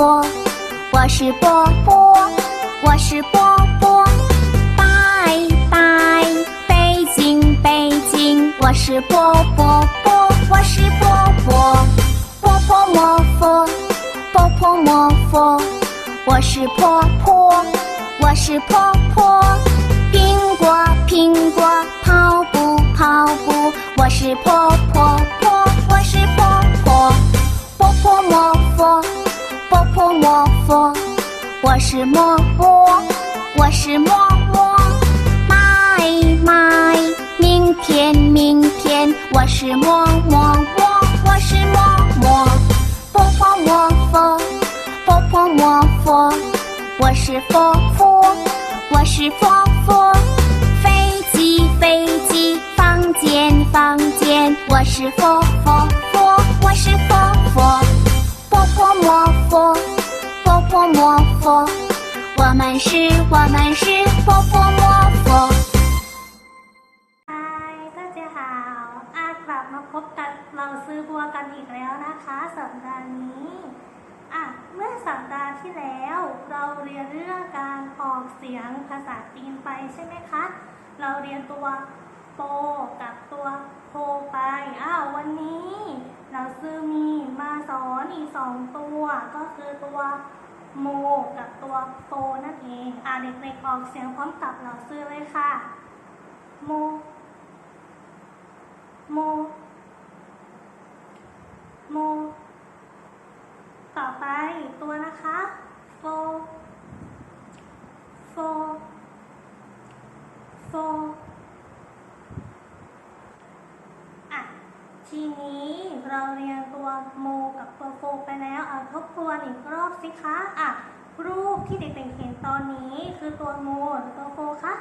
波，我是波波，我是波波。拜拜，北京北京，我是波波波，我是波波。波波摩佛，波波摩佛，我是波波，我是波波。苹果苹果，跑步跑步，我是波是嬷嬷，我是嬷嬷。买买，明天明天，我是嬷嬷嬷，我是嬷嬷。波波摩佛，波波摩佛，我是佛佛，我是佛佛。飞机飞机，房间房间，我是佛佛佛，我是佛佛。波波摩佛，波波摩佛，我们是我们是波波摩佛。 ไฮ大家好อากลับมาพบกับเราซื้อบัวกันอีกแล้วนะคะสัปดาห์นี้อ่ะเมื่อสัปดาห์ที่แล้ว เราเรียนเรื่องการออกเสียงภาษาจีนไปใช่ไหมคะ เราเรียนตัวโปกับตัวโพไปอ้าววันนี้ เราซื้อมีมาสอนอีกสองตัว ก็คือตัว โมกับตัวโปนั่นเองอะเด็กๆออกเสียงพร้อมกับเราซื้อเลยค่ะ โม โม โม ต่อไปตัวนะคะโฟโฟโฟอะทีนี้ เราเรียนตัวโมกับตัวโฟไปแล้วทบทวนอีกรอบสิคะอะรูปที่เด็กๆเห็นตอนนี้คือตัวโมหรือตัวโฟคะ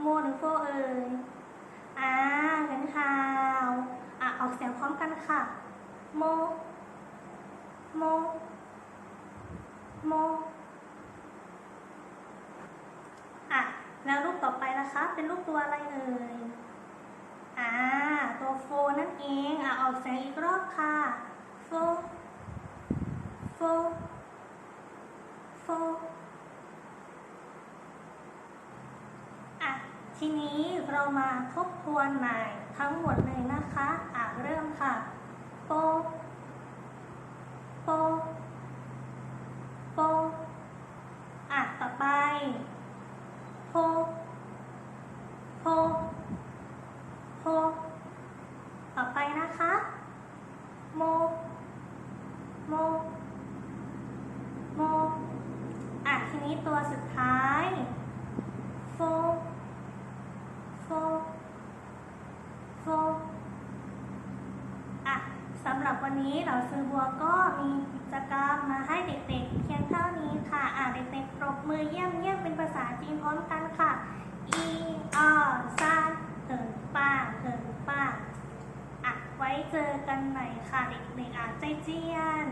โมหรือโฟเอ่ยอ่าเห็นข่าวอะออกเสียงพร้อมกันค่ะ โม โม โมอะแล้วรูปต่อไปนะคะ เป็นรูปตัวอะไรเอ่ยอ่า นเองอะออกเสียงอีกรอบค่ะโฟโฟโฟอะทีนี้เรามาทบทวนใหม่ทั้งหมดเลยนะคะอะเริ่มค่ะโปโปโปอะต่อไปโพโพโพ ต่อไปนะคะ โม โมโมอะทีนี้ตัวสุดท้ายโฟโฟโฟอะสำหรับวันนี้เราซื้อบัวก็มีกิจกรรมมาให้เด็กๆ เพียงเท่านี้ค่ะ อะเด็กๆปรบมือเยี่ยมเยี่ยมเป็นภาษาจีนพร้อมกันค่ะอีออซานเหินป้าเหินป้า ไว้เจอกันใหม่ค่ะเด็กๆอะใจเจียน